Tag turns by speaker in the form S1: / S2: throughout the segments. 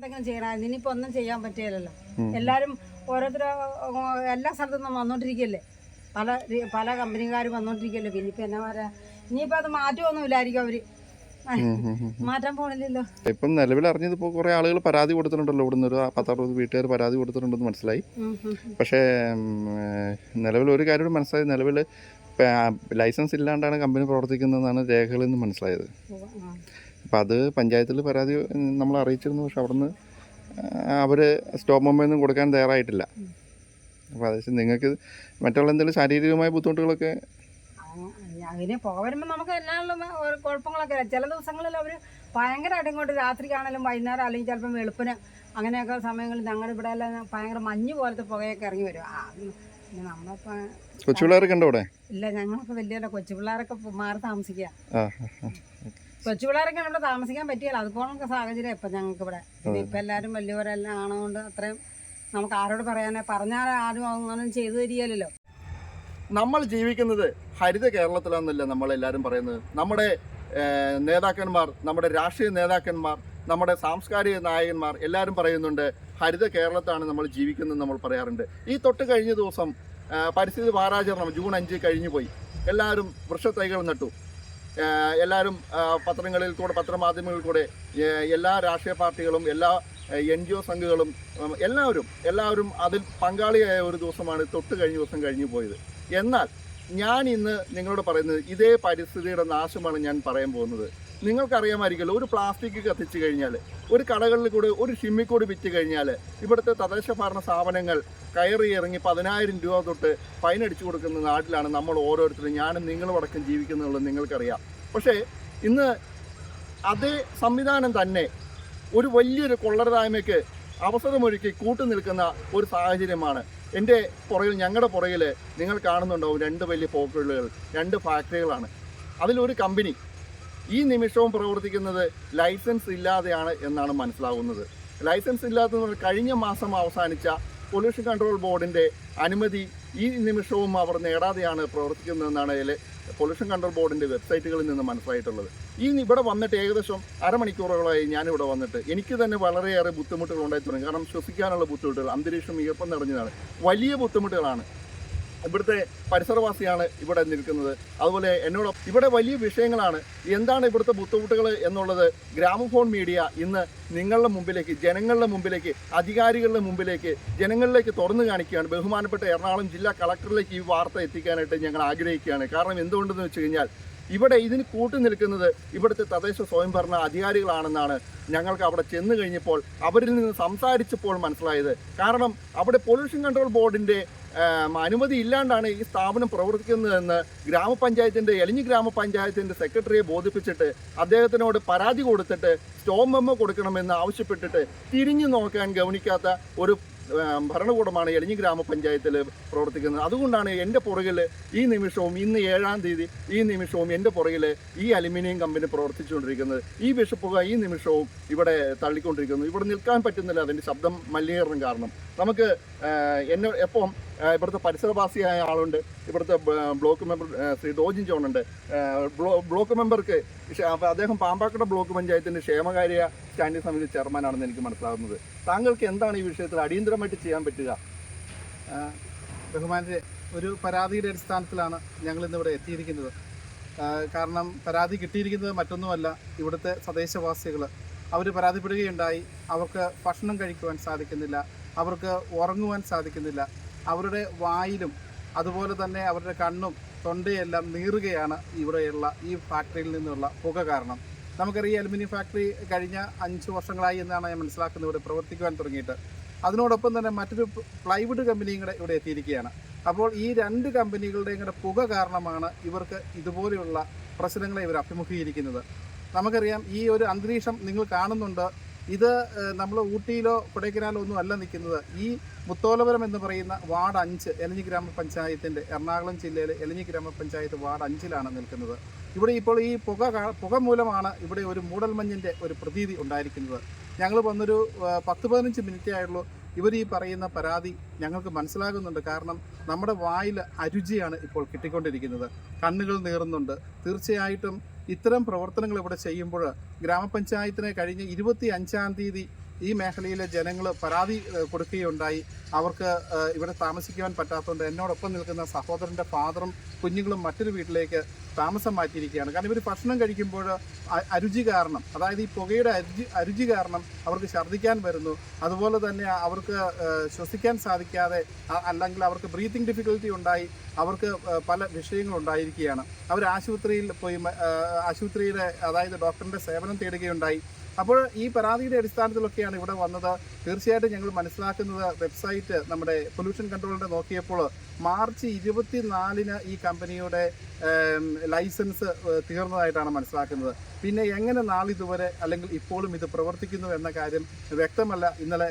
S1: എന്തെങ്കിലും ചെയ്യണമായിരുന്നു ഇനിയിപ്പോൾ ഒന്നും ചെയ്യാൻ പറ്റില്ലല്ലോ. എല്ലാവരും ഓരോരുത്തർ എല്ലാ സ്ഥലത്തു നിന്നും വന്നോണ്ടിരിക്കല്ലേ? പല പല കമ്പനിക്കാരും വന്നോണ്ടിരിക്കല്ലേ? പിന്നെ ഇപ്പം എന്നാ പറയാ? ഇനിയിപ്പോ അത് മാറ്റമൊന്നും ഇല്ലായിരിക്കും അവർ. മാറ്റാൻ പോണില്ലല്ലോ.
S2: ഇപ്പം നിലവിൽ അറിഞ്ഞത് ഇപ്പോൾ കുറേ ആളുകൾ പരാതി കൊടുത്തിട്ടുണ്ടല്ലോ ഇവിടുന്ന്. ഒരു പത്തറുപത് വീട്ടുകാർ പരാതി കൊടുത്തിട്ടുണ്ടെന്ന് മനസ്സിലായി. പക്ഷേ നിലവിൽ ഒരു കാര്യം മനസ്സിലായി. നിലവിൽ ലൈസൻസ് ഇല്ലാണ്ടാണ് കമ്പനി പ്രവർത്തിക്കുന്നതെന്നാണ് രേഖകളിൽ നിന്ന് മനസ്സിലായത്. അപ്പം അത് പഞ്ചായത്തിൽ പരാതി നമ്മൾ അറിയിച്ചിരുന്നു. പക്ഷെ അവിടുന്ന് അവർ സ്റ്റോപ്പ് മൊബൈലൊന്നും കൊടുക്കാൻ തയ്യാറായിട്ടില്ല. അപ്പോൾ അത് നിങ്ങൾക്ക് മറ്റുള്ള എന്തെങ്കിലും ശാരീരികമായ ബുദ്ധിമുട്ടുകളൊക്കെ
S1: അങ്ങനെ പുക വരുമ്പോൾ നമുക്ക് എല്ലാം കുഴപ്പങ്ങളൊക്കെ. ചില ദിവസങ്ങളിൽ അവർ ഭയങ്കരമായിട്ട് ഇങ്ങോട്ട് രാത്രിക്കാണെങ്കിലും വൈകുന്നേരം അല്ലെങ്കിൽ ചിലപ്പം വെളുപ്പിന് അങ്ങനെയൊക്കെ സമയങ്ങളിൽ ഞങ്ങളുടെ ഇവിടെ എല്ലാം ഭയങ്കര മഞ്ഞ് പോലത്തെ പുകയൊക്കെ ഇറങ്ങി വരും. ആ പിന്നെ നമ്മളിപ്പോൾ
S2: കൊച്ചു പിള്ളേരൊക്കെ ഉണ്ടോ അവിടെ?
S1: ഇല്ല ഞങ്ങളൊക്കെ വലിയ കൊച്ചു പിള്ളേരൊക്കെ പോ- മാറി താമസിക്കുക. കൊച്ചു പിള്ളേരൊക്കെ ഇവിടെ താമസിക്കാൻ പറ്റിയല്ല അതുപോലെ സാഹചര്യം ഇപ്പം ഞങ്ങൾക്ക് ഇവിടെ ഇപ്പൊ എല്ലാവരും വലിയവരെല്ലാം ആണതുകൊണ്ട് അത്രയും നമുക്ക് ആരോട് പറയാനേ? പറഞ്ഞാൽ ആരും അങ്ങനെ ചെയ്തു തരികയല്ലോ
S2: നമ്മൾ ജീവിക്കുന്നത് ഹരിത കേരളത്തിലാണെന്നല്ല നമ്മളെല്ലാവരും പറയുന്നത്. നമ്മുടെ നേതാക്കന്മാർ നമ്മുടെ രാഷ്ട്രീയ നേതാക്കന്മാർ നമ്മുടെ സാംസ്കാരിക നായകന്മാർ എല്ലാവരും പറയുന്നുണ്ട് ഹരിത കേരളത്താണ് നമ്മൾ ജീവിക്കുന്നത് നമ്മൾ പറയാറുണ്ട്. ഈ തൊട്ട് കഴിഞ്ഞ ദിവസം പരിസ്ഥിതി വാരാചരണം ജൂൺ അഞ്ച് കഴിഞ്ഞു പോയി എല്ലാവരും വൃക്ഷത്തൈകൾ നട്ടു. എല്ലാവരും പത്രങ്ങളിൽ കൂടെ പത്രമാധ്യമങ്ങളിൽ കൂടെ എല്ലാ രാഷ്ട്രീയ പാർട്ടികളും എല്ലാ എൻ ജി ഒ സംഘങ്ങളും എല്ലാവരും എല്ലാവരും അതിൽ പങ്കാളിയായ ഒരു ദിവസമാണ് തൊട്ട് കഴിഞ്ഞ ദിവസം കഴിഞ്ഞു പോയത്. എന്നാൽ ഞാൻ ഇന്ന് നിങ്ങളോട് പറയുന്നത് ഇതേ പരിസ്ഥിതിയുടെ നാശമാണ് ഞാൻ പറയാൻ പോകുന്നത്. നിങ്ങൾക്കറിയാമായിരിക്കുമല്ലോ ഒരു പ്ലാസ്റ്റിക് കത്തിച്ചു കഴിഞ്ഞാൽ ഒരു കടകളിൽ കൂടെ ഒരു ഷിമ്മിക്കൂടി വിറ്റ് കഴിഞ്ഞാൽ ഇവിടുത്തെ തദ്ദേശ ഭരണ സ്ഥാപനങ്ങൾ കയറി ഇറങ്ങി പതിനായിരം രൂപ തൊട്ട് ഫൈൻ അടിച്ചു കൊടുക്കുന്ന നാട്ടിലാണ് നമ്മൾ ഓരോരുത്തരും ഞാനും നിങ്ങളും അടക്കം ജീവിക്കുന്നുള്ളത് നിങ്ങൾക്കറിയാം. പക്ഷേ ഇന്ന് അതേ സംവിധാനം തന്നെ ഒരു വലിയൊരു കൊള്ളരുതായ്മയ്ക്ക് അവസരമൊരുക്കി കൂട്ടു നിൽക്കുന്ന ഒരു സാഹചര്യമാണ്. എന്റെ പുറകിൽ ഞങ്ങളുടെ പുറകിൽ നിങ്ങൾ കാണുന്നുണ്ടാവും രണ്ട് വലിയ പോക്കുകൾ രണ്ട് ഫാക്ടറികളാണ് അതിലൊരു കമ്പനി ഈ നിമിഷവും പ്രവർത്തിക്കുന്നത് ലൈസൻസ് ഇല്ലാതെയാണ് എന്നാണ് മനസ്സിലാകുന്നത് ലൈസൻസ് ഇല്ലാത്തത് കഴിഞ്ഞ മാസം അവസാനിച്ച പൊല്യൂഷൻ കൺട്രോൾ ബോർഡിന്റെ അനുമതി ഈ നിമിഷവും അവർ നേടാതെയാണ് പ്രവർത്തിക്കുന്നതെന്നാണ് അതിൽ പൊല്യൂഷൻ കൺട്രോൾ ബോർഡിന്റെ വെബ്സൈറ്റുകളിൽ നിന്ന് മനസ്സിലായിട്ടുള്ളത്. ഈ ഇവിടെ വന്നിട്ട് ഏകദേശം അരമണിക്കൂറുകളായി ഞാനിവിടെ വന്നിട്ട്. എനിക്ക് തന്നെ വളരെയേറെ ബുദ്ധിമുട്ടുകൾ ഉണ്ടായി കാരണം ശ്വസിക്കാനുള്ള ബുദ്ധിമുട്ടുകൾ അന്തരീക്ഷം ഈർപ്പം നിറഞ്ഞതാണ്. വലിയ ബുദ്ധിമുട്ടുകളാണ്. ഇവിടുത്തെ പരിസരവാസിയാണ് ഇവിടെ നിൽക്കുന്നത്. അതുപോലെ എന്നോട് ഇവിടെ വലിയ വിഷയങ്ങളാണ്. എന്താണ് ഇവിടുത്തെ ബുദ്ധിമുട്ടുകൾ എന്നുള്ളത് ഗ്രാമഫോൺ മീഡിയ ഇന്ന് നിങ്ങളുടെ മുമ്പിലേക്ക് ജനങ്ങളുടെ മുമ്പിലേക്ക് അധികാരികളുടെ മുമ്പിലേക്ക് ജനങ്ങളിലേക്ക് തുറന്നു കാണിക്കുകയാണ്. ബഹുമാനപ്പെട്ട എറണാകുളം ജില്ലാ കളക്ടറിലേക്ക് ഈ വാർത്ത എത്തിക്കാനായിട്ട് ഞങ്ങൾ ആഗ്രഹിക്കുകയാണ്. കാരണം എന്തുകൊണ്ടെന്ന് വെച്ച് കഴിഞ്ഞാൽ ഇവിടെ ഇതിന് കൂട്ടു നിൽക്കുന്നത് ഇവിടുത്തെ തദ്ദേശ സ്വയംഭരണ അധികാരികളാണെന്നാണ് ഞങ്ങൾക്ക് അവിടെ ചെന്ന് കഴിഞ്ഞപ്പോൾ അവരിൽ നിന്ന് സംസാരിച്ചപ്പോൾ മനസ്സിലായത്. കാരണം അവിടെ പൊല്യൂഷൻ കൺട്രോൾ ബോർഡിന്റെ അനുമതി ഇല്ലാണ്ടാണ് ഈ സ്ഥാപനം പ്രവർത്തിക്കുന്നതെന്ന് ഗ്രാമപഞ്ചായത്തിന്റെ എലിഞ്ഞി ഗ്രാമപഞ്ചായത്തിന്റെ സെക്രട്ടറിയെ ബോധിപ്പിച്ചിട്ട് അദ്ദേഹത്തിനോട് പരാതി കൊടുത്തിട്ട് സ്റ്റോം മെമ്മോ കൊടുക്കണമെന്ന് ആവശ്യപ്പെട്ടിട്ട് തിരിഞ്ഞു നോക്കാൻ ഗവനിക്കാത്ത ഒരു ഭരണകൂടമാണ് എലിഞ്ഞി ഗ്രാമപഞ്ചായത്തിൽ പ്രവർത്തിക്കുന്നത്. അതുകൊണ്ടാണ് എന്റെ പുറകിൽ ഈ നിമിഷവും ഇന്ന് ഏഴാം തീയതി ഈ നിമിഷവും എന്റെ പുറകിൽ ഈ അലുമിനിയം കമ്പനി പ്രവർത്തിച്ചുകൊണ്ടിരിക്കുന്നത്. ഈ വിഷപ്പുക ഈ നിമിഷവും ഇവിടെ തള്ളിക്കൊണ്ടിരിക്കുന്നു. ഇവിടെ നിൽക്കാൻ പറ്റുന്നില്ല അതിന്റെ ശബ്ദം മലിനീകരണം കാരണം. നമുക്ക് എന്നെ എപ്പം ഇവിടുത്തെ പരിസരവാസിയായ ആളുണ്ട്. ഇവിടുത്തെ block member Shri Dojin John ഉണ്ട്. ബ്ലോക്ക് മെമ്പർക്ക് അദ്ദേഹം പാമ്പാക്കട ബ്ലോക്ക് പഞ്ചായത്തിന്റെ ക്ഷേമകാര്യ സ്റ്റാൻഡിംഗ് സമിതി ചെയർമാനാണെന്ന് എനിക്ക് മനസ്സിലാകുന്നത് താങ്കൾക്ക് എന്താണ് ഈ വിഷയത്തിൽ അടിയന്തരമായിട്ട് ചെയ്യാൻ പറ്റുക?
S3: ബഹുമാനെ ഒരു പരാതിയുടെ അടിസ്ഥാനത്തിലാണ് ഞങ്ങൾ ഇന്നിവിടെ എത്തിയിരിക്കുന്നത്. കാരണം പരാതി കിട്ടിയിരിക്കുന്നത് മറ്റൊന്നുമല്ല ഇവിടുത്തെ സ്വദേശവാസികൾ അവർ പരാതിപ്പെടുകയുണ്ടായി. അവർക്ക് ഭക്ഷണം കഴിക്കുവാൻ സാധിക്കുന്നില്ല. അവർക്ക് ഉറങ്ങുവാൻ സാധിക്കുന്നില്ല. അവരുടെ വായിലും അതുപോലെ തന്നെ അവരുടെ കണ്ണും തൊണ്ടയെല്ലാം നീറുകയാണ് ഇവിടെയുള്ള ഈ ഫാക്ടറിയിൽ നിന്നുള്ള പുക കാരണം. നമുക്കറിയാം അലുമിനിയം ഫാക്ടറി കഴിഞ്ഞ അഞ്ച് വർഷങ്ങളായി എന്നാണ് ഞാൻ മനസ്സിലാക്കുന്നത്. ഇവിടെ പ്രവർത്തിക്കുവാൻ തുടങ്ങിയിട്ട്. അതിനോടൊപ്പം തന്നെ മറ്റൊരു പ്ലൈവുഡ് കമ്പനിയും കൂടെ ഇവിടെ എത്തിയിരിക്കുകയാണ്. അപ്പോൾ ഈ രണ്ട് കമ്പനികളുടെയും കൂടെ പുക കാരണമാണ് ഇവർക്ക് ഇതുപോലെയുള്ള പ്രശ്നങ്ങളെ ഇവർ അഭിമുഖീകരിക്കുന്നത്. നമുക്കറിയാം ഈ ഒരു അന്തരീക്ഷം നിങ്ങൾ കാണുന്നുണ്ട്. ഇത് നമ്മൾ ഊട്ടിയിലോ കൊടൈക്കനാലോ ഒന്നും അല്ല നിൽക്കുന്നത്. ഈ മുത്തോലപുരം എന്ന് പറയുന്ന വാർഡ് അഞ്ച് എലഞ്ഞി ഗ്രാമപഞ്ചായത്തിന്റെ എറണാകുളം ജില്ലയിലെ എലഞ്ഞി ഗ്രാമപഞ്ചായത്ത് വാർഡ് അഞ്ചിലാണ് നിൽക്കുന്നത്. ഇവിടെ ഇപ്പോൾ ഈ പുക പുക മൂലമാണ് ഇവിടെ ഒരു മൂടൽമഞ്ഞിന്റെ ഒരു പ്രതീതി ഉണ്ടായിരിക്കുന്നത്. ഞങ്ങൾ വന്നൊരു പത്ത് പതിനഞ്ച് മിനിറ്റേ ആയുള്ളൂ. ഇവർ ഈ പറയുന്ന പരാതി ഞങ്ങൾക്ക് മനസ്സിലാകുന്നുണ്ട്. കാരണം നമ്മുടെ വായിൽ അരുചിയാണ് ഇപ്പോൾ കിട്ടിക്കൊണ്ടിരിക്കുന്നത്. കണ്ണുകൾ നീറുന്നുണ്ട്. തീർച്ചയായിട്ടും ഇത്തരം പ്രവർത്തനങ്ങൾ ഇവിടെ ചെയ്യുമ്പോൾ ഗ്രാമപഞ്ചായത്തിനെ കഴിഞ്ഞ ഇരുപത്തി അഞ്ചാം തീയതി ഈ മേഖലയിലെ ജനങ്ങൾ പരാതി കൊടുക്കുകയുണ്ടായി. അവർക്ക് ഇവിടെ താമസിക്കുവാൻ പറ്റാത്തതുകൊണ്ട് എന്നോടൊപ്പം നിൽക്കുന്ന സഹോദരന്റെ ഫാദറും കുഞ്ഞുങ്ങളും മറ്റൊരു വീട്ടിലേക്ക് താമസം മാറ്റിയിരിക്കുകയാണ്. കാരണം ഇവർ ഭക്ഷണം കഴിക്കുമ്പോൾ അരുചി കാരണം അതായത് ഈ പുകയുടെ അരുചി അരുചി കാരണം അവർക്ക് ഛർദ്ദിക്കാൻ വരുന്നു. അതുപോലെ തന്നെ അവർക്ക് ശ്വസിക്കാൻ സാധിക്കാതെ അല്ലെങ്കിൽ അവർക്ക് ബ്രീത്തിങ് ഡിഫിക്കൽറ്റി ഉണ്ടായി അവർക്ക് പല വിഷയങ്ങളുണ്ടായിരിക്കുകയാണ് അവർ ആശുപത്രിയിൽ പോയി ആശുപത്രിയുടെ അതായത് ഡോക്ടറിന്റെ സേവനം തേടുകയുണ്ടായി. അപ്പോൾ ഈ പരാതിയുടെ അടിസ്ഥാനത്തിലൊക്കെയാണ് ഇവിടെ വന്നത്. തീർച്ചയായിട്ടും ഞങ്ങൾ മനസ്സിലാക്കുന്നത് വെബ്സൈറ്റ് നമ്മുടെ പൊല്യൂഷൻ കൺട്രോളിന്റെ നോക്കിയപ്പോൾ മാർച്ച് ഇരുപത്തിനാലിന് ഈ കമ്പനിയുടെ ലൈസൻസ് തീർന്നതായിട്ടാണ് മനസ്സിലാക്കുന്നത്. പിന്നെ എങ്ങനെ നാളിതുവരെ അല്ലെങ്കിൽ ഇപ്പോഴും ഇത് പ്രവർത്തിക്കുന്നു എന്ന കാര്യം വ്യക്തമല്ല. ഇന്നലെ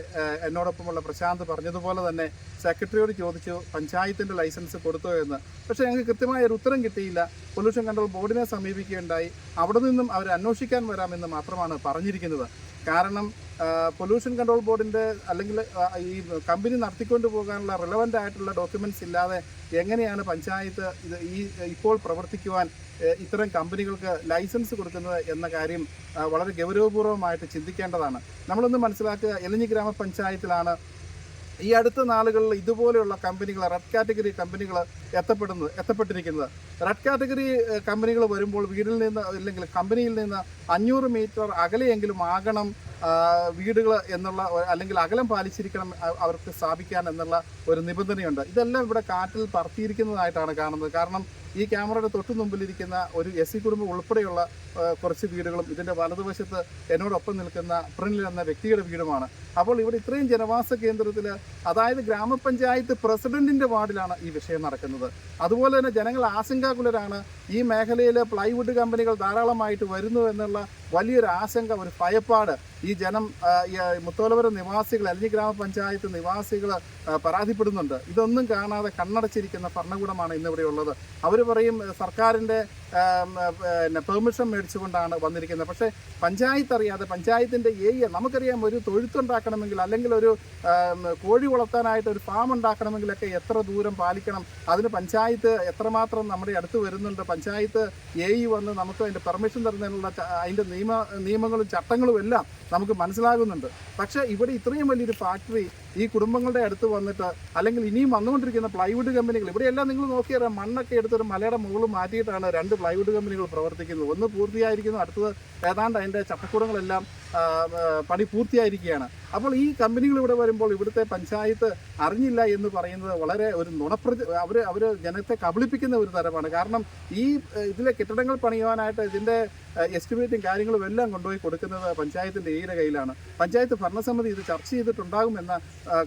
S3: എന്നോടൊപ്പമുള്ള പ്രശാന്ത് പറഞ്ഞതുപോലെ തന്നെ സെക്രട്ടറിയോട് ചോദിച്ചു പഞ്ചായത്തിന്റെ ലൈസൻസ് കൊടുത്തോ എന്ന്? പക്ഷേ ഞങ്ങൾക്ക് കൃത്യമായ ഒരു ഉത്തരം കിട്ടിയില്ല. പൊല്യൂഷൻ കൺട്രോൾ ബോർഡിനെ സമീപിക്കുകയുണ്ടായി. അവിടെ നിന്നും അവർ അന്വേഷിക്കാൻ വരാമെന്ന് മാത്രമാണ് പറഞ്ഞിരിക്കുന്നത്. കാരണം പൊല്യൂഷൻ കൺട്രോൾ ബോർഡിന്റെ അല്ലെങ്കിൽ ഈ കമ്പനി നടത്തിക്കൊണ്ട് പോകാനുള്ള റിലവന്റ് ആയിട്ടുള്ള ഡോക്യുമെന്റ്സ് ഇല്ലാതെ എങ്ങനെയാണ് പഞ്ചായത്ത് ഇത് ഈ ഇപ്പോൾ പ്രവർത്തിക്കുവാൻ ഇത്തരം കമ്പനികൾക്ക് ലൈസൻസ് കൊടുക്കുന്നത് എന്ന കാര്യം വളരെ ഗൗരവപൂർവമായിട്ട് ചിന്തിക്കേണ്ടതാണ്. നമ്മളൊന്ന് മനസ്സിലാക്കുക എലഞ്ഞി ഗ്രാമപഞ്ചായത്തിലാണ് ഈ അടുത്ത നാളുകളിൽ ഇതുപോലെയുള്ള കമ്പനികൾ റെഡ് കാറ്റഗറി കമ്പനികൾ എത്തപ്പെടുന്നത് എത്തപ്പെട്ടിരിക്കുന്നത്. റെഡ് കാറ്റഗറി കമ്പനികൾ വരുമ്പോൾ വീടിൽ നിന്ന് അല്ലെങ്കിൽ കമ്പനിയിൽ നിന്ന് അഞ്ഞൂറ് മീറ്റർ അകലെയെങ്കിലും ആകണം വീടുകൾ എന്നുള്ള അല്ലെങ്കിൽ അകലം പാലിച്ചിരിക്കണം അവർക്ക് സ്ഥാപിക്കാൻ എന്നുള്ള ഒരു നിബന്ധനയുണ്ട്. ഇതെല്ലാം ഇവിടെ കാറ്റിൽ പറത്തിയിരിക്കുന്നതായിട്ടാണ് കാണുന്നത്. കാരണം ഈ ക്യാമറയുടെ തൊട്ടു മുമ്പിലിരിക്കുന്ന ഒരു എസ് സി കുടുംബം ഉൾപ്പെടെയുള്ള കുറച്ച് വീടുകളും ഇതിന്റെ വലതുവശത്ത് എന്നോടൊപ്പം നിൽക്കുന്ന പ്രിനിൽ എന്ന വ്യക്തിയുടെ വീടുമാണ്. അപ്പോൾ ഇവിടെ ഇത്രയും ജനവാസ കേന്ദ്രത്തിൽ അതായത് ഗ്രാമപഞ്ചായത്ത് പ്രസിഡന്റിന്റെ വാർഡിലാണ് ഈ വിഷയം നടക്കുന്നത്. അതുപോലെ തന്നെ ജനങ്ങൾ ആശങ്കാകുലരാണ്. ഈ മേഖലയിൽ പ്ലൈവുഡ് കമ്പനികൾ ധാരാളമായിട്ട് വരുന്നു എന്നുള്ള വലിയൊരു ആശങ്ക ഒരു ഭയപ്പാട് ഈ ജനം മുത്തോലപുരം നിവാസികൾ അല്ലെങ്കിൽ ഗ്രാമപഞ്ചായത്ത് നിവാസികൾ പരാതിപ്പെടുന്നുണ്ട്. ഇതൊന്നും കാണാതെ കണ്ണടച്ചിരിക്കുന്ന ഭരണകൂടമാണ് ഇന്നിവിടെ ഉള്ളത്. അവർ പറയും ഏ, സർക്കാരിന്റെ ഏ, പിന്നെ പെർമിഷൻ മേടിച്ചുകൊണ്ടാണ് വന്നിരിക്കുന്നത്. പക്ഷേ പഞ്ചായത്ത് അറിയാതെ പഞ്ചായത്തിന്റെ ഏരിയ നമുക്കറിയാം ഒരു തൊഴുത്തുണ്ടാക്കണമെങ്കിൽ അല്ലെങ്കിൽ ഒരു കോഴി വളർത്താനായിട്ട് ഒരു ഫാം ഉണ്ടാക്കണമെങ്കിലൊക്കെ എത്ര ദൂരം പാലിക്കണം അതിന് പഞ്ചായത്ത് എത്രമാത്രം നമ്മുടെ അടുത്ത് വരുന്നുണ്ട് പഞ്ചായത്ത് എ ഇ വന്ന് നമുക്ക് അതിന്റെ പെർമിഷൻ തരുന്നതിനുള്ള അതിന്റെ നിയമ നിയമങ്ങളും ചട്ടങ്ങളും എല്ലാം നമുക്ക് മനസ്സിലാകുന്നുണ്ട്. പക്ഷേ ഇവിടെ ഇത്രയും വലിയൊരു ഫാക്ടറി ഈ കുടുംബങ്ങളുടെ അടുത്ത് വന്നിട്ട് അല്ലെങ്കിൽ ഇനിയും വന്നുകൊണ്ടിരിക്കുന്ന പ്ലൈവുഡ് കമ്പനികൾ ഇവിടെയെല്ലാം നിങ്ങൾ നോക്കിയാൽ മണ്ണൊക്കെ എടുത്തൊരു മലയുടെ മുകളിൽ മാറ്റിയിട്ടാണ് രണ്ട് പ്ലൈവുഡ് കമ്പനികൾ പ്രവർത്തിക്കുന്നത്. ഒന്ന് പൂർത്തിയായിരിക്കുന്നു അടുത്തത് ഏതാണ്ട് അതിന്റെ ചട്ടക്കൂടങ്ങളെല്ലാം പണി പൂർത്തിയായിരിക്കുകയാണ്. അപ്പോൾ ഈ കമ്പനികൾ ഇവിടെ വരുമ്പോൾ ഇവിടുത്തെ പഞ്ചായത്ത് അറിഞ്ഞില്ല എന്ന് പറയുന്നത് വളരെ ഒരു നുണപ്രതി അവർ അവർ ജനത്തെ കബളിപ്പിക്കുന്ന ഒരു തരമാണ്. കാരണം ഈ ഇതിലെ കെട്ടിടങ്ങൾ പണിയുവാനായിട്ട് ഇതിന്റെ എസ്റ്റിമേറ്റും കാര്യങ്ങളും എല്ലാം കൊണ്ടുപോയി കൊടുക്കുന്നത് പഞ്ചായത്തിന്റെ ഈയുടെ കയ്യിലാണ്. പഞ്ചായത്ത് ഭരണസമിതി ഇത് ചർച്ച ചെയ്തിട്ടുണ്ടാകുമെന്ന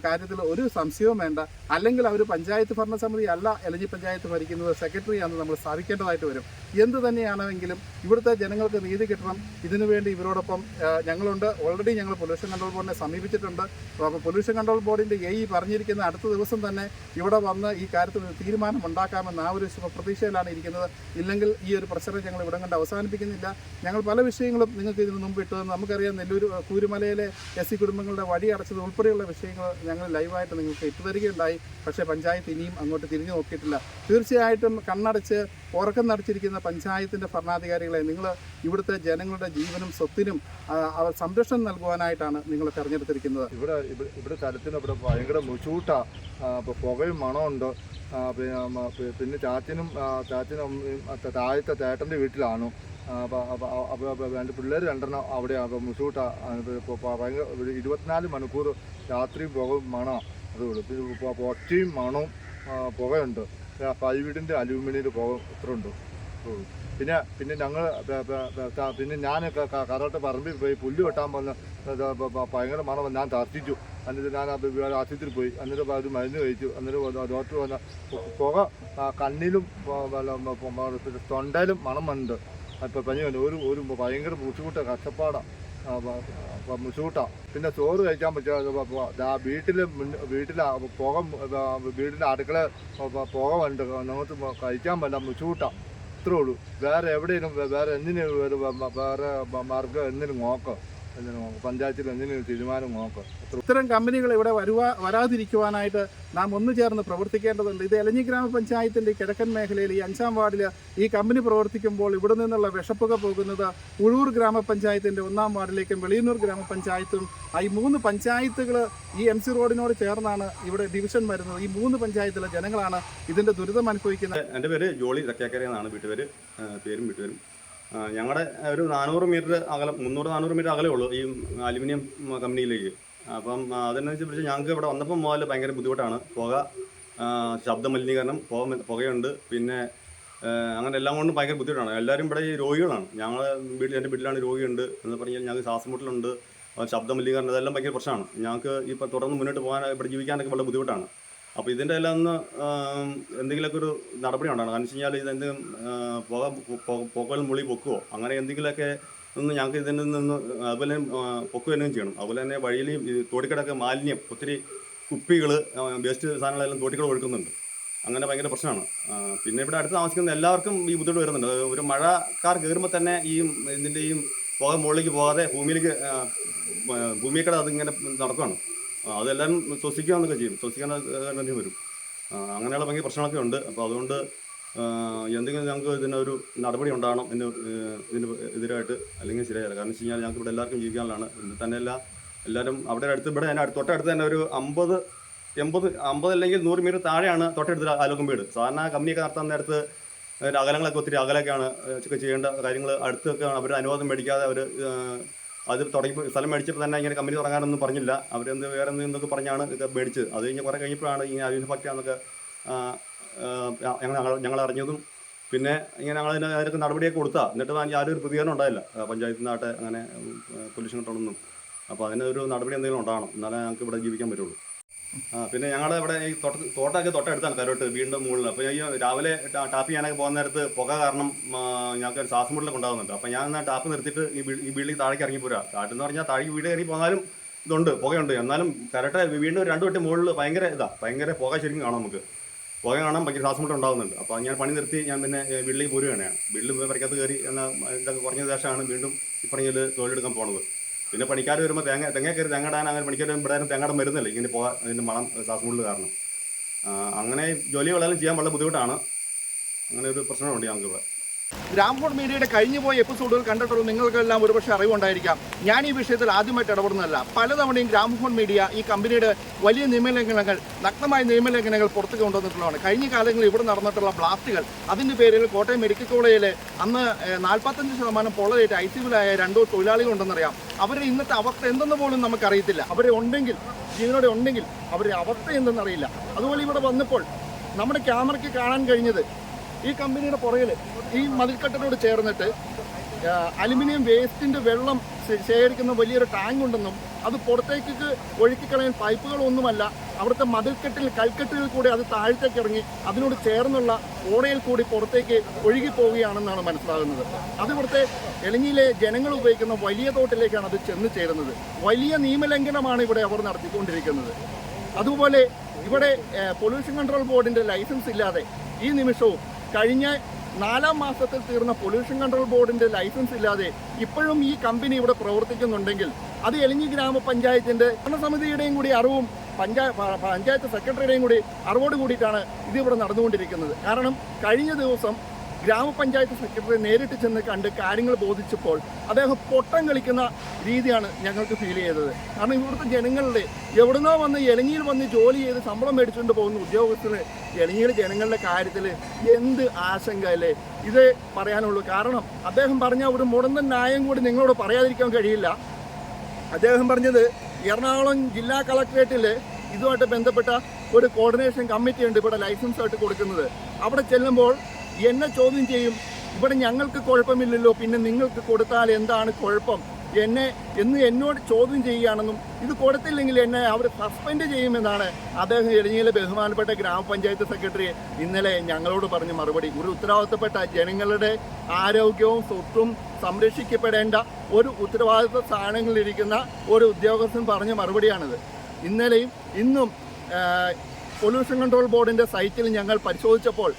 S3: കാര്യത്തിൽ ഒരു സംശയവും വേണ്ട. അല്ലെങ്കിൽ അവർ പഞ്ചായത്ത് ഭരണസമിതി അല്ല എലജി പഞ്ചായത്ത് ഭരിക്കുന്നത് സെക്രട്ടറിയാണെന്ന് നമ്മൾ സ്ഥാപിക്കേണ്ടതായിട്ട് വരും. എന്ത് തന്നെയാണെങ്കിലും ഇവിടുത്തെ ജനങ്ങൾക്ക് നീതി കിട്ടണം. ഇതിനുവേണ്ടി ഇവരോടൊപ്പം ഞങ്ങളുണ്ട്. ഓൾറെഡി ഞങ്ങൾ പൊല്യൂഷൻ കൺട്രോൾ ബോർഡിനെ സമീപിച്ചിട്ടുണ്ട്. അപ്പോൾ പൊല്യൂഷൻ കൺട്രോൾ ബോർഡിന്റെ എ ഇ പറഞ്ഞിരിക്കുന്ന അടുത്ത ദിവസം തന്നെ ഇവിടെ വന്ന് ഈ കാര്യത്തിൽ ഒരു തീരുമാനം ഉണ്ടാക്കാമെന്ന് ആ ഒരു ശുഭപ്രതീക്ഷയിലാണ് ഇരിക്കുന്നത്. ഇല്ലെങ്കിൽ ഈ ഒരു പ്രശ്നം ഞങ്ങൾ ഇവിടെ കണ്ട് അവസാനിപ്പിക്കുന്നില്ല. ഞങ്ങൾ പല വിഷയങ്ങളും നിങ്ങൾക്ക് ഇതിന് മുമ്പ് ഇട്ടു തന്നു. നമുക്കറിയാം നെല്ലൂർ കൂരുമലയിലെ എസ് സി കുടുംബങ്ങളുടെ വഴി അടച്ചത് ഉൾപ്പെടെയുള്ള വിഷയങ്ങൾ ഞങ്ങൾ ലൈവായിട്ട് നിങ്ങൾക്ക് ഇട്ടു തരികയുണ്ടായി. പക്ഷേ പഞ്ചായത്ത് ഇനിയും അങ്ങോട്ട് തിരിഞ്ഞു നോക്കിയിട്ടില്ല. തീർച്ചയായിട്ടും കണ്ണടച്ച് ഉറക്കം നടിച്ചിരിക്കുന്ന പഞ്ചായത്തിന്റെ ഭരണാധികാരികളെ നിങ്ങൾ ഇവിടുത്തെ ജനങ്ങളുടെ ജീവനും സ്വത്തിനും സംരക്ഷണം നൽകുവാനായിട്ടാണ് നിങ്ങൾ തെരഞ്ഞെടുത്തിരിക്കുന്നത്.
S4: ഇവിടെ ഇവിടെ സ്ഥലത്തിന് ഇവിടെ ഭയങ്കര മുച്ചൂട്ടാണ് പുകയും മണമുണ്ട് പിന്നെ ചാച്ചനും ചാച്ചനും താഴത്തെ ചേട്ടന്റെ വീട്ടിലാണ്. രണ്ട് പിള്ളേർ രണ്ടെണ്ണം അവിടെ ഇപ്പോൾ ഭയങ്കര ഇരുപത്തിനാല് മണിക്കൂർ രാത്രി പുക മണം. അതുകൊണ്ട് ഒറ്റയും മണവും പുകയുണ്ട്. പൈവീടിന്റെ അലൂമിനിയിൽ പുക ഇത്ര ഉണ്ട്. പിന്നെ പിന്നെ ഞങ്ങൾ പിന്നെ ഞാൻ കറോട്ട് പറമ്പിൽ പോയി പുല്ല് വെട്ടാൻ വന്ന് ഭയങ്കര മണം ഞാൻ തർത്തിച്ചു എന്നിട്ട് ഞാൻ ആശുപത്രിയിൽ പോയി. എന്നിട്ട് അത് മരുന്ന് കഴിച്ചു. എന്നിട്ട് ഡോക്ടർ വന്ന പുക കണ്ണിലും തൊണ്ടയിലും മണം വന്നിട്ട് അപ്പോൾ പനിയോ ഒരു ഒരു ഭയങ്കര ബുദ്ധിമുട്ട് കഷ്ടപ്പാടാണ് ബുദ്ധിമുട്ടാണ് പിന്നെ ചോറ് കഴിക്കാൻ പറ്റുക വീട്ടിൽ വീട്ടിൽ പുക ആ, വീടിന്റെ അടുക്കള പുക ഉണ്ട് നമുക്ക് കഴിക്കാൻ പറ്റില്ല ബുദ്ധിമുട്ടാണ് ഇത്രേ ഉള്ളൂ. വേറെ എവിടെയും വേറെ എന്തിനും വേറെ മാർഗം എന്തിനു നോക്കും. പഞ്ചായത്തിൽ എന്തിനു ഒരു തീരുമാനം നോക്കാം.
S3: ഇത്തരം കമ്പനികൾ ഇവിടെ വരുവാ വരാതിരിക്കുവാനായിട്ട് നാം ഒന്നു ചേർന്ന് പ്രവർത്തിക്കേണ്ടതുണ്ട്. ഇത് എലഞ്ഞി ഗ്രാമപഞ്ചായത്തിന്റെ കിഴക്കൻ മേഖലയിൽ ഈ അഞ്ചാം വാർഡിൽ ഈ കമ്പനി പ്രവർത്തിക്കുമ്പോൾ ഇവിടെ നിന്നുള്ള വിഷപ്പുക പോകുന്നത് ഉഴൂർ ഗ്രാമപഞ്ചായത്തിന്റെ ഒന്നാം വാർഡിലേക്കും വെളിയന്നൂർ ഗ്രാമപഞ്ചായത്തും ഈ മൂന്ന് പഞ്ചായത്തുകൾ ഈ എം സി റോഡിനോട് ചേർന്നാണ് ഇവിടെ ഡിവിഷൻ വരുന്നത്. ഈ മൂന്ന് പഞ്ചായത്തിലെ ജനങ്ങളാണ് ഇതിന്റെ ദുരിതം അനുഭവിക്കുന്നത്
S5: എന്റെ പേര് ജോളി തക്കേക്കര എന്നാണ് വീട്ടുപേര് പേരും വീട്ടുപേരും. ഞങ്ങളുടെ ഒരു നാനൂറ് മീറ്റർ അകലം മുന്നൂറ് നാനൂറ് മീറ്റർ അകലേ ഉള്ളൂ ഈ അലുമിനിയം കമ്പനിയിലേക്ക്. അപ്പം അതിനനുസരിച്ച് വെച്ചാൽ ഞങ്ങൾക്ക് ഇവിടെ വന്നപ്പം മുതൽ ഭയങ്കര ബുദ്ധിമുട്ടാണ്. പുക ശബ്ദ മലിനീകരണം പുക പുകയുണ്ട്. പിന്നെ അങ്ങനെ എല്ലാം കൊണ്ടും ഭയങ്കര ബുദ്ധിമുട്ടാണ്. എല്ലാവരും ഇവിടെ ഈ രോഗികളാണ്. ഞങ്ങൾ വീട്ടിൽ എന്റെ വീട്ടിലാണ് രോഗിയുണ്ട് എന്ന് പറഞ്ഞാൽ ഞങ്ങൾക്ക് ശ്വാസം മുട്ടലുണ്ട്. ശബ്ദ മലിനീകരണം ഇതെല്ലാം ഭയങ്കര പ്രശ്നമാണ്. ഞങ്ങൾക്ക് ഇപ്പോൾ തുടർന്ന് മുന്നോട്ട് പോകാൻ ഇവിടെ ജീവിക്കാനൊക്കെ വളരെ ബുദ്ധിമുട്ടാണ്. അപ്പോൾ ഇതിന്റെ എല്ലാം ഒന്ന് എന്തെങ്കിലുമൊക്കെ ഒരു നടപടി ഉണ്ടാകണം കാരണം വെച്ച് കഴിഞ്ഞാൽ ഇതെന്തെങ്കിലും പുക പുകൽ മുളി പൊക്കുവോ? അങ്ങനെ എന്തെങ്കിലുമൊക്കെ ഒന്ന് ഞങ്ങൾക്ക് ഇതിൽ നിന്ന് അതുപോലെ പൊക്കുക തന്നെ ചെയ്യണം. അതുപോലെ തന്നെ വഴിയിൽ ഈ തോട്ടിക്കടൊക്കെ മാലിന്യം ഒത്തിരി കുപ്പികൾ വേസ്റ്റ് സാധനങ്ങളെല്ലാം തോട്ടിക്കട ഒഴുക്കുന്നുണ്ട്. അങ്ങനെ ഭയങ്കര പ്രശ്നമാണ്. പിന്നെ ഇവിടെ അടുത്ത് താമസിക്കുന്ന എല്ലാവർക്കും ഈ ബുദ്ധിമുട്ട് വരുന്നുണ്ട്. ഒരു മഴക്കാർ കയറുമ്പോൾ തന്നെ ഈ ഇതിന്റെയും പുക മുകളിലേക്ക് പോകാതെ ഭൂമിയിലേക്ക് ഭൂമിയിൽ കിട അതിങ്ങനെ നടക്കുകയാണ് അതെല്ലാവരും ശ്വസിക്കുകയെന്നൊക്കെ ചെയ്യും. ശ്വസിക്കാൻ തന്നെ വരും. അങ്ങനെയുള്ള ഭയങ്കര പ്രശ്നങ്ങളൊക്കെ ഉണ്ട്. അപ്പോൾ അതുകൊണ്ട് എന്തെങ്കിലും ഞങ്ങൾക്ക് ഇതിനൊരു നടപടി ഉണ്ടാകണം ഇതിന് ഇതിന് എതിരായിട്ട് അല്ലെങ്കിൽ ശരിയായില്ല. കാരണം വെച്ച് കഴിഞ്ഞാൽ ഞങ്ങൾക്ക് ഇവിടെ എല്ലാവർക്കും ജീവിക്കാനുള്ളതാണ്. ഇന്ന് തന്നെ അല്ല എല്ലാവരും അവിടെ അടുത്ത് ഇവിടെ തന്നെ തൊട്ടടുത്ത് തന്നെ ഒരു അമ്പത് എൺപത് അമ്പത് അല്ലെങ്കിൽ നൂറ് മീറ്റർ താഴെയാണ് തൊട്ടടുത്ത് ആലോകം വീട്. സാധാരണ കമ്പനിയൊക്കെ നടത്താൻ നേരത്ത് അകലങ്ങളൊക്കെ ഒത്തിരി അകലൊക്കെയാണ് ചെയ്യേണ്ട കാര്യങ്ങൾ. അടുത്തൊക്കെയാണ് അവർ അനുവാദം മേടിക്കാതെ അവർ അത് തുടങ്ങി സ്ഥലം മേടിച്ചപ്പോൾ തന്നെ ഇങ്ങനെ കമ്പനി തുടങ്ങാനൊന്നും പറഞ്ഞില്ല. അവരെന്ത് വേറെ എന്തെന്നൊക്കെ പറഞ്ഞാണ് ഇത് മേടിച്ചത്? അത് കഴിഞ്ഞ് കുറേ കഴിഞ്ഞപ്പോഴാണ് ഇങ്ങനെ അതിന് ഫാക്ടറി ആ, ഞങ്ങൾ ഞങ്ങൾ അറിഞ്ഞതും പിന്നെ ഇങ്ങനെ ഞങ്ങൾ അതിന് അതിനൊക്കെ നടപടിയൊക്കെ കൊടുത്താൽ എന്നിട്ട് ഒരു പ്രതികരണം ഉണ്ടായില്ല. പഞ്ചായത്തിൽ നിന്നാട്ടെ അങ്ങനെ പൊല്യൂഷൻ കിട്ടണമെന്നും അപ്പോൾ അതിനൊരു നടപടി എന്തെങ്കിലും ഉണ്ടാകണം. എന്നാലേ ഞങ്ങൾക്ക് ഇവിടെ ജീവിക്കാൻ പറ്റുള്ളൂ. പിന്നെ ഞങ്ങളുടെ ഇവിടെ ഈ തോട്ട തോട്ടമൊക്കെ തൊട്ടടുത്താണ് കരോട്ട് വീണ്ടും മുകളിൽ അപ്പോൾ ഈ രാവിലെ ടാപ്പ് ചെയ്യാനൊക്കെ പോകുന്ന നേരത്ത് പുക കാരണം ഞങ്ങൾക്ക് ശ്വാസം മുട്ടലൊക്കെ ഉണ്ടാകുന്നുണ്ട് അപ്പോൾ ഞാൻ എന്നാൽ ടാപ്പ് നിർത്തിയിട്ട് ഈ ഈ വീട്ടിൽ താഴേക്ക് ഇറങ്ങി പോരാ താഴെന്ന് പറഞ്ഞാൽ താഴേക്ക് വീട് കയറി പോന്നാലും ഇതുണ്ട് പുകയുണ്ട്. എന്നാലും കരട്ടെ വീണ്ടും രണ്ട് വട്ടി മുകളിൽ ഭയങ്കര ഇതാ ഭയങ്കര പുക ശരിക്കും കാണാം നമുക്ക്. പുക കാണാൻ ഭയങ്കര ശ്വാസം മുട്ട ഉണ്ടാകുന്നുണ്ട് അപ്പോൾ ഞാൻ പണി നിർത്തി ഞാൻ പിന്നെ വീട്ടിലേക്ക് പോരുകയാണ്. വീട്ടിൽ പറിക്കകത്ത് കയറി എന്നാൽ ഇതൊക്കെ കുറഞ്ഞ ശേഷമാണ് വീണ്ടും ഈ തൊഴിലെടുക്കാൻ പോണത്. പിന്നെ പണിക്കാർ വരുമ്പോൾ തേങ്ങ തേങ്ങ കയറി തേങ്ങ ഇടാൻ അങ്ങനെ പണിക്കാർ ഇവിടെ തേങ്ങടം വരുന്നില്ല. ഇങ്ങനെ പോകാൻ അതിന്റെ മണം ശ്വാസമുള്ളിൽ കാരണം. അങ്ങനെ ജോലി വളരെ ചെയ്യാൻ വളരെ ബുദ്ധിമുട്ടാണ്. അങ്ങനെ ഒരു പ്രശ്നമുണ്ട് ഞങ്ങൾക്ക് ഇവിടെ
S2: ഗ്രാംഫോൺ മീഡിയയുടെ കഴിഞ്ഞുപോയ എപ്പിസോഡുകൾ കണ്ടിട്ടുള്ള നിങ്ങൾക്കെല്ലാം ഒരുപക്ഷെ അറിവുണ്ടായിരിക്കാം. ഞാൻ ഈ വിഷയത്തിൽ ആദ്യമായിട്ട് ഇടപെടുന്നതല്ല. പലതവണയും ഗ്രാംഫോൺ മീഡിയ ഈ കമ്പനിയുടെ വലിയ നിയമലംഘനങ്ങൾ നഗ്നമായ നിയമലംഘനങ്ങൾ പുറത്തു കൊണ്ടുവന്നിട്ടുള്ളതാണ്. കഴിഞ്ഞ കാലങ്ങളിൽ ഇവിടെ നടന്നിട്ടുള്ള ബ്ലാസ്റ്റുകൾ അതിന്റെ പേരിൽ കോട്ടയം മെഡിക്കൽ കോളേജിൽ അന്ന് നാൽപ്പത്തഞ്ച് ശതമാനം പൊള്ളലേറ്റ് ഐ സിയുലായ രണ്ടോ തൊഴിലാളികളുണ്ടെന്നറിയാം അവരുടെ ഇന്നത്തെ അവസ്ഥ എന്തെന്ന് പോലും നമുക്കറിയത്തില്ല. അവരെ ഉണ്ടെങ്കിൽ ജീവനോടെ ഉണ്ടെങ്കിൽ അവരുടെ അവസ്ഥ എന്തെന്നറിയില്ല അതുപോലെ ഇവിടെ വന്നപ്പോൾ നമ്മുടെ ക്യാമറയ്ക്ക് കാണാൻ കഴിഞ്ഞത് ഈ കമ്പനിയുടെ പുറകിൽ ഈ മതിൽക്കെട്ടിനോട് ചേർന്നിട്ട് അലുമിനിയം വേസ്റ്റിന്റെ വെള്ളം ശേഖരിക്കുന്ന വലിയൊരു ടാങ്ക് ഉണ്ടെന്നും അത് പുറത്തേക്ക് ഒഴുക്കിക്കളയാൻ പൈപ്പുകളൊന്നുമല്ല അവിടുത്തെ മതിൽക്കെട്ടിൽ കൽക്കെട്ടിൽ കൂടി അത് താഴത്തേക്ക് ഇറങ്ങി അതിനോട് ചേർന്നുള്ള ഓടയിൽ കൂടി പുറത്തേക്ക് ഒഴുകി പോവുകയാണെന്നാണ് മനസ്സിലാകുന്നത്. അത് ഇവിടുത്തെ എളിഞ്ഞിയിലെ ജനങ്ങൾ ഉപയോഗിക്കുന്ന വലിയ തോട്ടിലേക്കാണ് അത് ചെന്ന് ചേരുന്നത്. വലിയ നിയമലംഘനമാണ് ഇവിടെ അവർ നടത്തിക്കൊണ്ടിരിക്കുന്നത്. അതുപോലെ ഇവിടെ പൊല്യൂഷൻ കൺട്രോൾ ബോർഡിന്റെ ലൈസൻസ് ഇല്ലാതെ ഈ നിമിഷവും കഴിഞ്ഞ നാലാം മാസത്തിൽ തീർന്ന പൊല്യൂഷൻ കൺട്രോൾ ബോർഡിന്റെ ലൈസൻസ് ഇല്ലാതെ ഇപ്പോഴും ഈ കമ്പനി ഇവിടെ പ്രവർത്തിക്കുന്നുണ്ടെങ്കിൽ അത് എലിഞ്ഞി ഗ്രാമപഞ്ചായത്തിന്റെ ഭരണസമിതിയുടെയും കൂടി അറിവും പഞ്ചായ പഞ്ചായത്ത് സെക്രട്ടറിയുടെയും കൂടി അറിവോട് കൂടിയിട്ടാണ് ഇത് ഇവിടെ നടന്നുകൊണ്ടിരിക്കുന്നത്. കാരണം കഴിഞ്ഞ ദിവസം ഗ്രാമപഞ്ചായത്ത് സെക്രട്ടറി നേരിട്ട് ചെന്ന് കണ്ട് കാര്യങ്ങൾ ബോധിച്ചപ്പോൾ അദ്ദേഹം പൊട്ടം കളിക്കുന്ന രീതിയാണ് ഞങ്ങൾക്ക് ഫീൽ ചെയ്തത്. കാരണം ഇവിടുത്തെ ജനങ്ങളുടെ എവിടുന്നോ വന്ന് എലഞ്ഞിയിൽ വന്ന് ജോലി ചെയ്ത് ശമ്പളം മേടിച്ചുകൊണ്ട് പോകുന്ന ഉദ്യോഗസ്ഥന് എലഞ്ഞിയിൽ ജനങ്ങളുടെ കാര്യത്തിൽ എന്ത് ആശങ്ക അല്ലേ? ഇത് പറയാനുള്ളൂ. കാരണം അദ്ദേഹം പറഞ്ഞ ഒരു മുടന്തൻ ന്യായം കൂടി നിങ്ങളോട് പറയാതിരിക്കാൻ കഴിയില്ല. അദ്ദേഹം പറഞ്ഞത് എറണാകുളം ജില്ലാ കളക്ട്രേറ്റിൽ ഇതുമായിട്ട് ബന്ധപ്പെട്ട ഒരു കോർഡിനേഷൻ കമ്മിറ്റി ഉണ്ട് ഇവിടെ ലൈസൻസ് ആയിട്ട് കൊടുക്കുന്നത്. അവിടെ ചെല്ലുമ്പോൾ എന്നെ ചോദ്യം ചെയ്യും ഇവിടെ ഞങ്ങൾക്ക് കുഴപ്പമില്ലല്ലോ പിന്നെ നിങ്ങൾക്ക് കൊടുത്താൽ എന്താണ് കുഴപ്പം? എന്നെ എന്ന് എന്നോട് ചോദ്യം ചെയ്യുകയാണെന്നും ഇത് കൊടുത്തില്ലെങ്കിൽ എന്നെ അവർ സസ്പെൻഡ് ചെയ്യുമെന്നാണ് അദ്ദേഹം എഴുതിയിലെ ബഹുമാനപ്പെട്ട ഗ്രാമപഞ്ചായത്ത് സെക്രട്ടറി ഇന്നലെ ഞങ്ങളോട് പറഞ്ഞ മറുപടി. ഒരു ഉത്തരവാദിത്തപ്പെട്ട ജനങ്ങളുടെ ആരോഗ്യവും സ്വത്തും സംരക്ഷിക്കപ്പെടേണ്ട ഒരു ഉത്തരവാദിത്ത സ്ഥാനങ്ങളിലിരിക്കുന്ന ഒരു ഉദ്യോഗസ്ഥൻ പറഞ്ഞ മറുപടിയാണിത്. ഇന്നലെയും ഇന്നും പൊല്യൂഷൻ കൺട്രോൾ ബോർഡിന്റെ സൈറ്റിൽ ഞങ്ങൾ പരിശോധിച്ചപ്പോൾ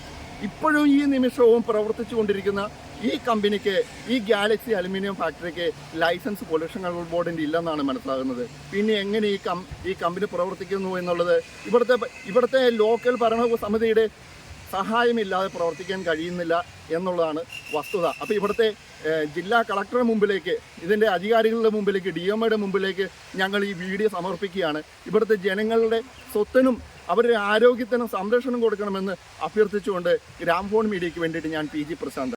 S2: ഇപ്പോഴും ഈ നിമിഷവും പ്രവർത്തിച്ചു കൊണ്ടിരിക്കുന്ന ഈ കമ്പനിക്ക് ഈ ഗാലക്സി അലുമിനിയം ഫാക്ടറിക്ക് ലൈസൻസ് പൊല്യൂഷൻ കൺട്രോൾ ബോർഡിന്റെ ഇല്ലെന്നാണ് മനസ്സിലാകുന്നത്. പിന്നെ എങ്ങനെ ഈ കം ഈ കമ്പനി പ്രവർത്തിക്കുന്നു എന്നുള്ളത് ഇവിടുത്തെ ഇവിടുത്തെ ലോക്കൽ ഭരണ സമിതിയുടെ സഹായമില്ലാതെ പ്രവർത്തിക്കാൻ കഴിയുന്നില്ല എന്നുള്ളതാണ് വസ്തുത. അപ്പോൾ ഇവിടുത്തെ ജില്ലാ കളക്ടറുടെ മുമ്പിലേക്ക് ഇതിന്റെ അധികാരികളുടെ മുമ്പിലേക്ക് ഡി എം മുമ്പിലേക്ക് ഞങ്ങൾ ഈ വീഡിയോ സമർപ്പിക്കുകയാണ്. ഇവിടുത്തെ ജനങ്ങളുടെ സ്വത്തിനും അവരുടെ ആരോഗ്യത്തിനും സംരക്ഷണം കൊടുക്കണമെന്ന് അഭ്യർത്ഥിച്ചുകൊണ്ട് ഗ്രാംഫോൺ മീഡിയയ്ക്ക് വേണ്ടിയിട്ട് ഞാൻ പി ജി പ്രശാന്ത്